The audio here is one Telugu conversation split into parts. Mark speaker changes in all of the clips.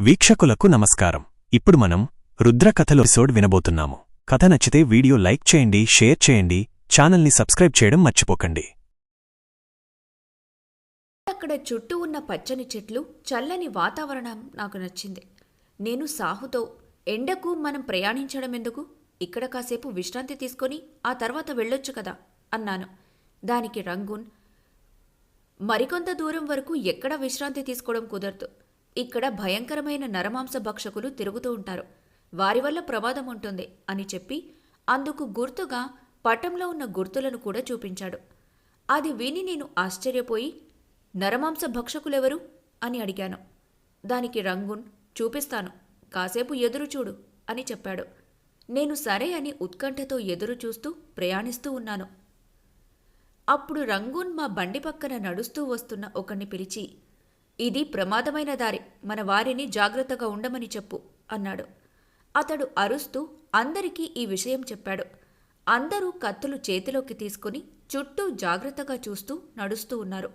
Speaker 1: వీక్షకులకు నమస్కారం. ఇప్పుడు మనం రుద్ర ఎపిసోడ్ వినబోతున్నాము. కథ నచ్చితే వీడియో లైక్ చేయండి షేర్ చేయండి ఛానల్ని సబ్స్క్రైబ్ చేయడం మర్చిపోకండి.
Speaker 2: అక్కడ చుట్టూ ఉన్న పచ్చని చెట్లు చల్లని వాతావరణం నాకు నచ్చింది. నేను సాహుతో ఎండకు మనం ప్రయాణించడం ఎందుకు? ఇక్కడ కాసేపు విశ్రాంతి తీసుకొని ఆ తర్వాత వెళ్ళొచ్చు కదా అన్నాను. దానికి రంగున్ మరికొంత దూరం వరకు ఎక్కడ విశ్రాంతి తీసుకోవడం కుదరదు. ఇక్కడ భయంకరమైన నరమాంస భక్షకులు తిరుగుతూ ఉంటారు. వారి వల్ల ప్రమాదం ఉంటుంది అని చెప్పి అందుకు గుర్తుగా పటంలో ఉన్న గుర్తులను కూడా చూపించాడు. అది విని నేను ఆశ్చర్యపోయి నరమాంస భక్షకులెవరు? అని అడిగాను. దానికి రంగున్ చూపిస్తాను. కాసేపు ఎదురు చూడు అని చెప్పాడు. నేను సరే అని ఉత్కంఠతో ఎదురు చూస్తూ ప్రయాణిస్తూ ఉన్నాను. అప్పుడు రంగూన్ మా బండి పక్కన నడుస్తూ వస్తున్న ఒకణ్ణి పిలిచి ఇది ప్రమాదమైన దారి. మన వారిని జాగ్రత్తగా ఉండమని చెప్పు అన్నాడు. అతడు అరుస్తూ అందరికీ ఈ విషయం చెప్పాడు. అందరూ కత్తులు చేతిలోకి తీసుకుని చుట్టూ జాగ్రత్తగా చూస్తూ నడుస్తూ ఉన్నారు.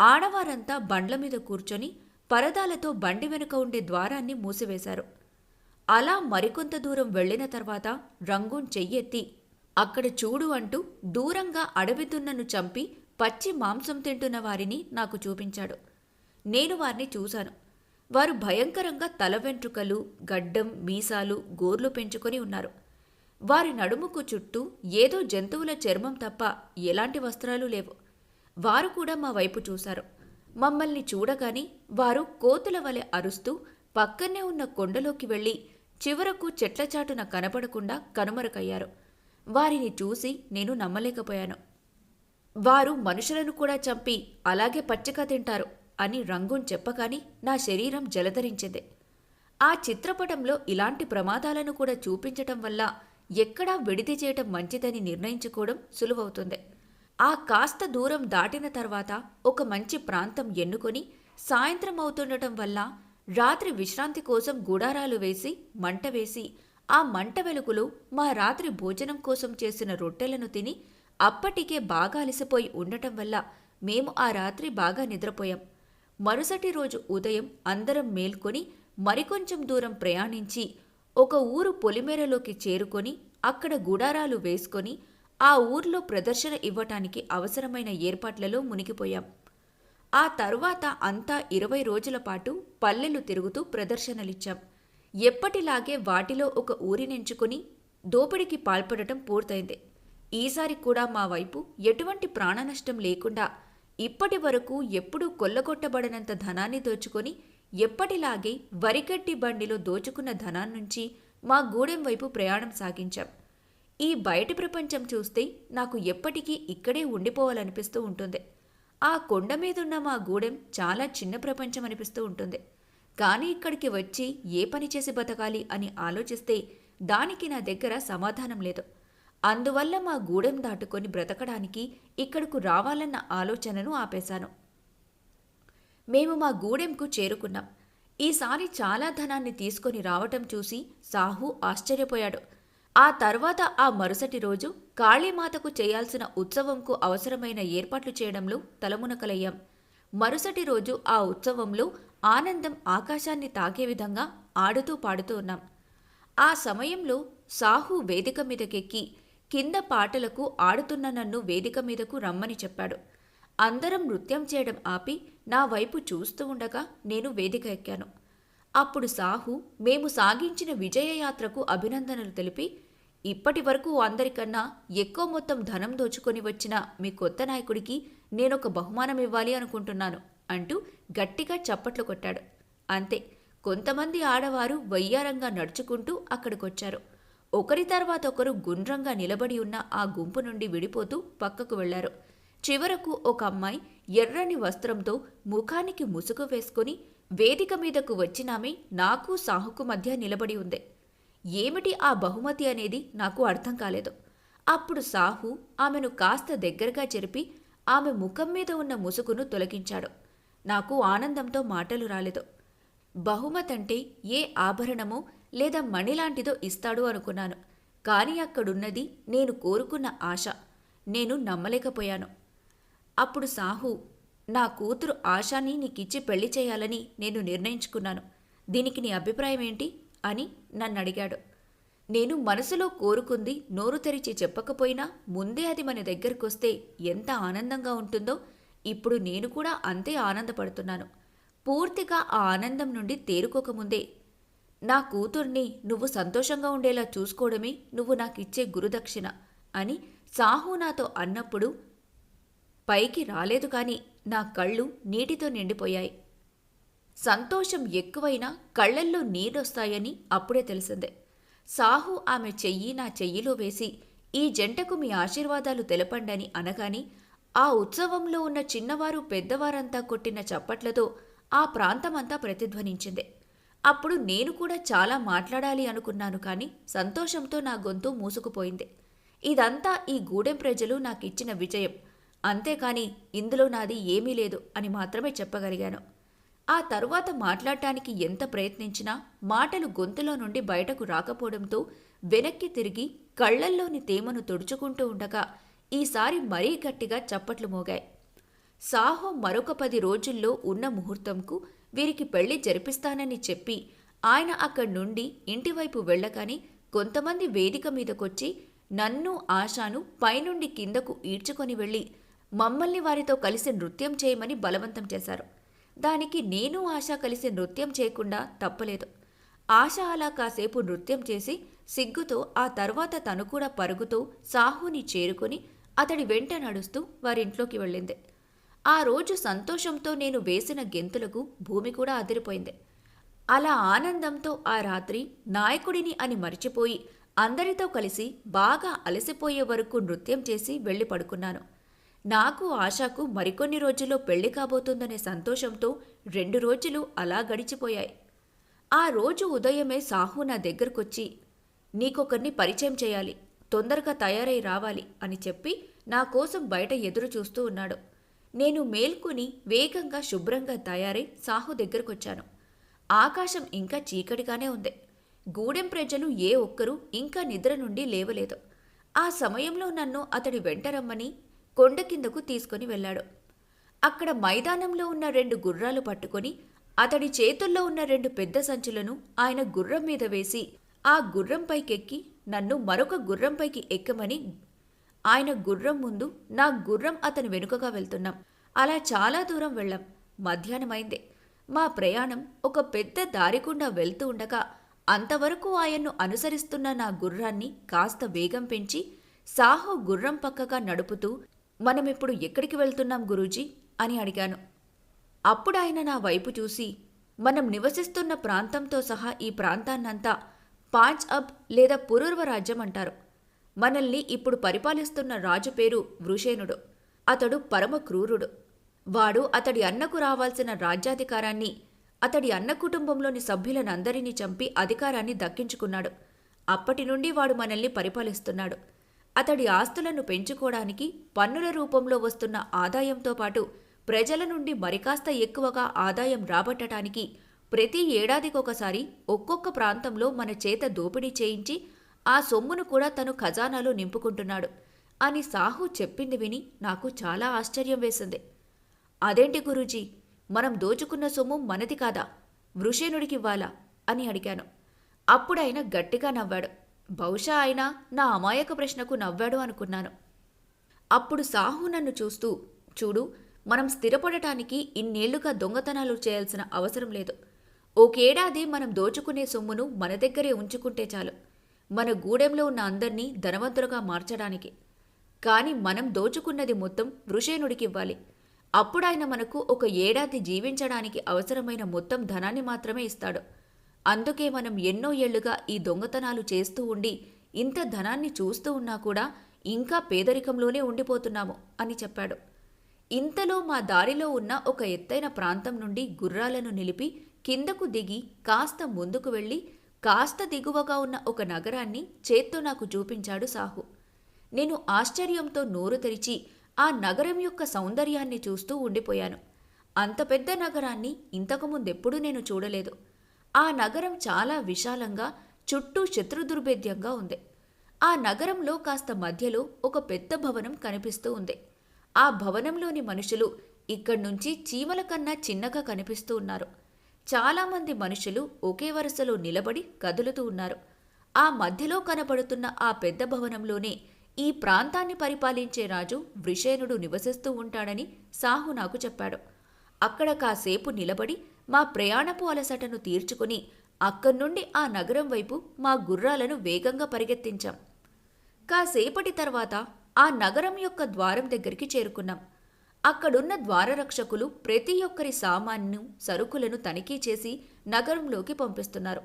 Speaker 2: ఆడవారంతా బండ్ల మీద కూర్చొని పరదాలతో బండి వెనుక ఉండే ద్వారాన్ని మూసివేశారు. అలా మరికొంత దూరం వెళ్ళిన తర్వాత రంగూన్ చెయ్యెత్తి అక్కడ చూడు అంటూ దూరంగా అడవి దున్నను చంపి పచ్చి మాంసం తింటున్న వారిని నాకు చూపించాడు. నేను వారిని చూశాను. వారు భయంకరంగా తల వెంట్రుకలు గడ్డం మీసాలు గోర్లు పెంచుకొని ఉన్నారు. వారి నడుముకు చుట్టూ ఏదో జంతువుల చర్మం తప్ప ఎలాంటి వస్త్రాలు లేవు. వారు కూడా మా వైపు చూశారు. మమ్మల్ని చూడగాని వారు కోతుల వలె అరుస్తూ పక్కనే ఉన్న కొండలోకి వెళ్ళి చివరకు చెట్ల చాటున కనపడకుండా కనుమరుకయ్యారు వారిని చూసి నేను నమ్మలేకపోయాను. వారు మనుషులను కూడా చంపి అలాగే పచ్చిక తింటారు. అని రంగున్ చెప్పగాని నా శరీరం జలధరించింది. ఆ చిత్రపటంలో ఇలాంటి ప్రమాదాలను కూడా చూపించటం వల్ల ఎక్కడా విడిది చేయటం మంచిదని నిర్ణయించుకోవడం సులువవుతుంది. ఆ కాస్త దూరం దాటిన తర్వాత ఒక మంచి ప్రాంతం ఎన్నుకొని సాయంత్రం అవుతుండటం వల్ల రాత్రి విశ్రాంతి కోసం గుడారాలు వేసి మంట వేసి ఆ మంట వెలుగులో మా రాత్రి భోజనం కోసం చేసిన రొట్టెలను తిని అప్పటికే బాగా అలసిపోయి ఉండటం వల్ల మేము ఆ రాత్రి బాగా నిద్రపోయాం. మరుసటి రోజు ఉదయం అందరం మేల్కొని మరికొంచెం దూరం ప్రయాణించి ఒక ఊరు పొలిమేరలోకి చేరుకొని అక్కడ గుడారాలు వేసుకొని ఆ ఊర్లో ప్రదర్శన ఇవ్వటానికి అవసరమైన ఏర్పాట్లలో మునిగిపోయాం. ఆ తరువాత అంతా ఇరవై రోజుల పాటు పల్లెలు తిరుగుతూ ప్రదర్శనలిచ్చాం. ఎప్పటిలాగే వాటిలో ఒక ఊరినెంచుకుని దోపిడికి పాల్పడటం పూర్తయింది. ఈసారి కూడా మా వైపు ఎటువంటి ప్రాణనష్టం లేకుండా ఇప్పటి వరకు ఎప్పుడూ కొల్లగొట్టబడనంత ధనాన్ని దోచుకొని ఎప్పటిలాగే వరిగడ్డి బండిలో దోచుకున్న ధనాన్నుంచి మా గూడెం వైపు ప్రయాణం సాగించాం. ఈ బయటి ప్రపంచం చూస్తే నాకు ఎప్పటికీ ఇక్కడే ఉండిపోవాలనిపిస్తూ ఉంటుంది. ఆ కొండ మీదున్న మా గూడెం చాలా చిన్న ప్రపంచం అనిపిస్తూ ఉంటుంది. కానీ ఇక్కడికి వచ్చి ఏ పని చేసి బతకాలి అని ఆలోచిస్తే దానికి నా దగ్గర సమాధానం లేదు. అందువల్ల మా గూడెం దాటుకొని బ్రతకడానికి ఇక్కడకు రావాలన్న ఆలోచనను ఆపేశాను. మేము మా గూడెంకు చేరుకున్నాం. ఈసారి చాలా ధనాన్ని తీసుకొని రావటం చూసి సాహు ఆశ్చర్యపోయాడు. ఆ తర్వాత ఆ మరుసటి రోజు కాళీమాతకు చేయాల్సిన ఉత్సవంకు అవసరమైన ఏర్పాట్లు చేయడంలో తలమునకలయ్యాం. మరుసటి రోజు ఆ ఉత్సవంలో ఆనందం ఆకాశాన్ని తాకే విధంగా ఆడుతూ పాడుతూ ఉన్నాం. ఆ సమయంలో సాహు వేదిక మీదకెక్కి కింద పాటలకు ఆడుతున్న నన్ను వేదిక మీదకు రమ్మని చెప్పాడు. అందరం నృత్యం చేయడం ఆపి నా వైపు చూస్తూ ఉండగా నేను వేదిక ఎక్కాను. అప్పుడు సాహు మేము సాగించిన విజయయాత్రకు అభినందనలు తెలిపి ఇప్పటి వరకు అందరికన్నా ఎక్కువ మొత్తం ధనం దోచుకొని వచ్చిన మీ కొత్త నాయకుడికి నేనొక బహుమానం ఇవ్వాలి అనుకుంటున్నాను అంటూ గట్టిగా చప్పట్లు కొట్టాడు. అంతే కొంతమంది ఆడవారు వయ్యారంగా నడుచుకుంటూ అక్కడికొచ్చారు. ఒకరి తర్వాత ఒకరు గుండ్రంగా నిలబడి ఉన్న ఆ గుంపు నుండి విడిపోతూ పక్కకు వెళ్ళారు. చివరకు ఒక అమ్మాయి ఎర్రని వస్త్రంతో ముఖానికి ముసుగు వేసుకుని వేదిక మీదకు వచ్చినామే నాకు సాహుకు మధ్య నిలబడి ఉంది. ఏమిటి ఆ బహుమతి అనేది నాకు అర్థం కాలేదు. అప్పుడు సాహు ఆమెను కాస్త దగ్గరగా జరిపి ఆమె ముఖం మీద ఉన్న ముసుగును తొలగించాడు. నాకు ఆనందంతో మాటలు రాలేదు. బహుమతంటే ఏ ఆభరణమో లేదా మణిలాంటిదో ఇస్తాడు అనుకున్నాను. కానీ అక్కడున్నది నేను కోరుకున్న ఆశ. నేను నమ్మలేకపోయాను. అప్పుడు సాహు నా కూతురు ఆశాని నీకిచ్చి పెళ్ళి చేయాలని నేను నిర్ణయించుకున్నాను. దీనికి నీ అభిప్రాయం ఏంటి? అని నన్ను అడిగాడు నేను మనసులో కోరుకుంది నోరు తెరిచి చెప్పకపోయినా ముందే అది మన దగ్గరకొస్తే ఎంత ఆనందంగా ఉంటుందో ఇప్పుడు నేను కూడా అంతే ఆనందపడుతున్నాను. పూర్తిగా ఆ ఆనందం నుండి తేరుకోకముందే నా కూతుర్ని నువ్వు సంతోషంగా ఉండేలా చూసుకోవడమే నువ్వు నాకిచ్చే గురుదక్షిణ అని సాహు నాతో అన్నప్పుడు పైకి రాలేదు కాని నా కళ్ళు నీటితో నిండిపోయాయి. సంతోషం ఎక్కువైనా కళ్ళల్లో నీరొస్తాయని అప్పుడే తెలిసిందే. సాహు ఆమె చెయ్యి నా చెయ్యిలో వేసి ఈ జంటకు మీ ఆశీర్వాదాలు తెలపండని అనగాని ఆ ఉత్సవంలో ఉన్న చిన్నవారు పెద్దవారంతా కొట్టిన చప్పట్లతో ఆ ప్రాంతమంతా ప్రతిధ్వనించింది. అప్పుడు నేను కూడా చాలా మాట్లాడాలి అనుకున్నాను కానీ సంతోషంతో నా గొంతు మూసుకుపోయింది. ఇదంతా ఈ గూడెం ప్రజలు నాకిచ్చిన విజయం. అంతేకాని ఇందులో నాది ఏమీ లేదు అని మాత్రమే చెప్పగలిగాను. ఆ తరువాత మాట్లాడటానికి ఎంత ప్రయత్నించినా మాటలు గొంతులో నుండి బయటకు రాకపోవడంతో వెనక్కి తిరిగి కళ్ళల్లోని తేమను తుడుచుకుంటూ ఉండగా ఈసారి మరీ గట్టిగా చప్పట్లు మోగాయి. సాహో మరొక పది రోజుల్లో ఉన్న ముహూర్తంకు వీరికి పెళ్ళి జరిపిస్తానని చెప్పి ఆయన అక్కడి నుండి ఇంటివైపు వెళ్ళగానే కొంతమంది వేదిక మీదకొచ్చి నన్ను ఆశాను పైనుండి కిందకు ఈడ్చుకొని వెళ్ళి మమ్మల్ని వారితో కలిసి నృత్యం చేయమని బలవంతం చేశారు. దానికి నేను ఆశ కలిసి నృత్యం చేయకుండా తప్పలేదు. ఆశ అలా కాసేపు నృత్యం చేసి సిగ్గుతో ఆ తర్వాత తను కూడా పరుగుతూ సాహుని చేరుకొని అతడి వెంట నడుస్తూ వారింట్లోకి వెళ్ళింది. ఆ రోజు సంతోషంతో నేను వేసిన గెంతులకు భూమి కూడా అదిరిపోయింది. అలా ఆనందంతో ఆ రాత్రి నాయకుడిని అని మరిచిపోయి అందరితో కలిసి బాగా అలసిపోయే వరకు నృత్యం చేసి వెళ్ళి పడుకున్నాను. నాకు ఆశకు మరికొన్ని రోజుల్లో పెళ్ళి కాబోతుందనే సంతోషంతో రెండు రోజులు అలా గడిచిపోయాయి. ఆ రోజు ఉదయమే సాహు నా దగ్గరకొచ్చి నీకొకరిని పరిచయం చేయాలి తొందరగా తయారై రావాలి అని చెప్పి నా కోసం బయట ఎదురు చూస్తూ ఉన్నాడు. నేను మేల్కొని వేగంగా శుభ్రంగా తయారై సాహు దగ్గరకొచ్చాను. ఆకాశం ఇంకా చీకటిగానే ఉంది. గూడెం ప్రజలు ఏ ఒక్కరూ ఇంకా నిద్ర నుండి లేవలేదు. ఆ సమయంలో నన్ను అతడి వెంట రమ్మని కొండ కిందకు తీసుకొని వెళ్ళాడు. అక్కడ మైదానంలో ఉన్న రెండు గుర్రాలు పట్టుకొని అతడి చేతుల్లో ఉన్న రెండు పెద్ద సంచులను ఆయన గుర్రం మీద వేసి ఆ గుర్రంపైకెక్కి నన్ను మరొక గుర్రంపైకి ఎక్కమని ఆయన గుర్రం ముందు నా గుర్రం అతని వెనుకగా వెళ్తున్నాం. అలా చాలా దూరం వెళ్ళాం. మధ్యాహ్నమైందే. మా ప్రయాణం ఒక పెద్ద దారికుండా వెళ్తూ ఉండగా అంతవరకు ఆయన్ను అనుసరిస్తున్న నా గుర్రాన్ని కాస్త వేగం పెంచి సాహో గుర్రం పక్కగా నడుపుతూ మనమిప్పుడు ఎక్కడికి వెళ్తున్నాం గురూజీ? అని అడిగాను. అప్పుడు ఆయన నా వైపు చూసి మనం నివసిస్తున్న ప్రాంతంతో సహా ఈ ప్రాంతాన్నంతా పాంచ్ అబ్ లేదా పురూర్వ రాజ్యం అంటారు. మనల్ని ఇప్పుడు పరిపాలిస్తున్న రాజు పేరు వృషేనుడు అతడు పరమ క్రూరుడు. వాడు అతడి అన్నకు రావాల్సిన రాజ్యాధికారాన్ని అతడి అన్న కుటుంబంలోని సభ్యులనందరినీ చంపి అధికారాన్ని దక్కించుకున్నాడు. అప్పటి నుండి వాడు మనల్ని పరిపాలిస్తున్నాడు. అతడి ఆస్తులను పెంచుకోవడానికి పన్నుల రూపంలో వస్తున్న ఆదాయంతో పాటు ప్రజల నుండి మరికాస్త ఎక్కువగా ఆదాయం రాబట్టడానికి ప్రతి ఏడాదికొకసారి ఒక్కొక్క ప్రాంతంలో మన చేత దోపిడీ చేయించి ఆ సొమ్మును కూడా తను ఖజానాలో నింపుకుంటున్నాడు అని సాహు చెప్పింది విని నాకు చాలా ఆశ్చర్యం వేసింది. అదేంటి గురూజీ? మనం దోచుకున్న సొమ్ము మనది కాదా? వృషేణుడికివ్వాలా అని అడిగాను. అప్పుడాయన గట్టిగా నవ్వాడు. బహుశా ఆయన నా అమాయక ప్రశ్నకు నవ్వాడు అనుకున్నాను. అప్పుడు సాహు నన్ను చూస్తూ చూడు మనం స్థిరపడటానికి ఇన్నేళ్ళుగా దొంగతనాలు చేయాల్సిన అవసరం లేదు. ఒకేడాది మనం దోచుకునే సొమ్మును మన దగ్గరే ఉంచుకుంటే చాలు. మన గూడెంలో ఉన్న అందర్నీ ధనవంతులుగా మార్చడానికి. కాని మనం దోచుకున్నది మొత్తం వృషేణుడికివ్వాలి. అప్పుడాయన మనకు ఒక ఏడాది జీవించడానికి అవసరమైన మొత్తం ధనాన్ని మాత్రమే ఇస్తాడు. అందుకే మనం ఎన్నో ఏళ్ళుగా ఈ దొంగతనాలు చేస్తూ ఉండి ఇంత ధనాన్ని చూస్తూ ఉన్నా కూడా ఇంకా పేదరికంలోనే ఉండిపోతున్నాము అని చెప్పాడు. ఇంతలో మా దారిలో ఉన్న ఒక ఎత్తైన ప్రాంతం నుండి గుర్రాలను నిలిపి కిందకు దిగి కాస్త ముందుకు వెళ్ళి కాస్త దిగువగా ఉన్న ఒక నగరాన్ని చేత్తో నాకు చూపించాడు సాహు. నేను ఆశ్చర్యంతో నోరు తెరిచి ఆ నగరం యొక్క సౌందర్యాన్ని చూస్తూ ఉండిపోయాను. అంత పెద్ద నగరాన్ని ఇంతకుముందెప్పుడూ నేను చూడలేదు. ఆ నగరం చాలా విశాలంగా చుట్టూ శత్రుదుర్భేద్యంగా ఉంది. ఆ నగరంలో కాస్త మధ్యలో ఒక పెద్ద భవనం కనిపిస్తూ ఉంది. ఆ భవనంలోని మనుషులు ఇక్కడ్నుంచి చీమల కన్నా చిన్నగా కనిపిస్తూ ఉన్నారు. చాలామంది మనుషులు ఒకే వరుసలో నిలబడి కదులుతూ ఉన్నారు. ఆ మధ్యలో కనబడుతున్న ఆ పెద్ద భవనంలోనే ఈ ప్రాంతాన్ని పరిపాలించే రాజు వృషేనుడు నివసిస్తూ ఉంటాడని సాహు నాకు చెప్పాడు. అక్కడ కాసేపు నిలబడి మా ప్రయాణపు అలసటను తీర్చుకుని అక్కడ్నుండి ఆ నగరం వైపు మా గుర్రాలను వేగంగా పరిగెత్తించాం. కాసేపటి తర్వాత ఆ నగరం యొక్క ద్వారం దగ్గరికి చేరుకున్నాం. అక్కడున్న ద్వారరక్షకులు ప్రతి ఒక్కరి సామాన్ను సరుకులను తనిఖీ చేసి నగరంలోకి పంపిస్తున్నారు.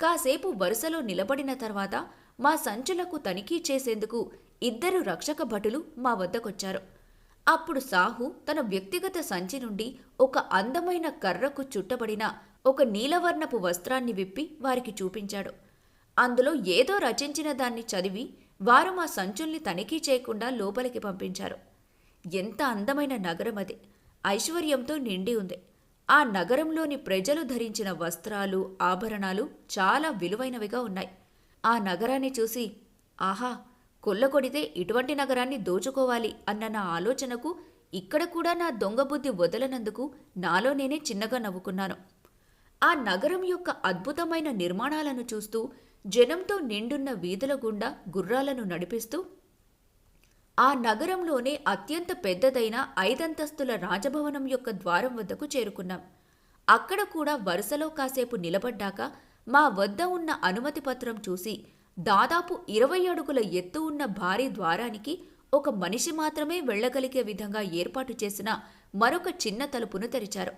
Speaker 2: కాసేపు వరుసలో నిలబడిన తర్వాత మా సంచులకు తనిఖీ చేసేందుకు ఇద్దరు రక్షక భటులు మా వద్దకొచ్చారు. అప్పుడు సాహు తన వ్యక్తిగత సంచి నుండి ఒక అందమైన కర్రకు చుట్టబడిన ఒక నీలవర్ణపు వస్త్రాన్ని విప్పి వారికి చూపించాడు. అందులో ఏదో రచించిన దాన్ని చదివి వారు మా సంచుల్ని తనిఖీ చేయకుండా లోపలికి పంపించారు. ఎంత అందమైన నగరం అది. ఐశ్వర్యంతో నిండి ఉంది. ఆ నగరంలోని ప్రజలు ధరించిన వస్త్రాలు ఆభరణాలు చాలా విలువైనవిగా ఉన్నాయి. ఆ నగరాన్ని చూసి ఆహా కొల్లకొడితే ఇటువంటి నగరాన్ని దోచుకోవాలి అన్న నా ఆలోచనకు ఇక్కడ కూడా నా దొంగ బుద్ధి వదలనందుకు నాలో నేనే చిన్నగా నవ్వుకున్నాను. ఆ నగరం యొక్క అద్భుతమైన నిర్మాణాలను చూస్తూ జనంతో నిండున్న వీధుల గుండా గుర్రాలను నడిపిస్తూ ఆ నగరంలోనే అత్యంత పెద్దదైన ఐదంతస్తుల రాజభవనం యొక్క ద్వారం వద్దకు చేరుకున్నాం. అక్కడ కూడా వరుసలో కాసేపు నిలబడ్డాక మా వద్ద ఉన్న అనుమతి పత్రం చూసి దాదాపు ఇరవై అడుగుల ఎత్తు ఉన్న భారీ ద్వారానికి ఒక మనిషి మాత్రమే వెళ్ళగలిగే విధంగా ఏర్పాటు చేసిన మరొక చిన్న తలుపును తెరిచారు.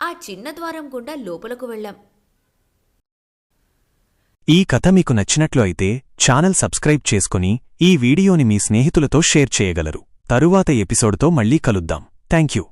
Speaker 2: ఆ చిన్న ద్వారం గుండా లోపలకు వెళ్ళాం.
Speaker 1: ఈ కథ మీకు నచ్చినట్లు అయితే ఛానల్ సబ్స్క్రైబ్ చేసుకుని ఈ వీడియోని మీ స్నేహితులతో షేర్ చేయగలరు. తరువాత ఎపిసోడ్తో మళ్ళీ కలుద్దాం. Thank you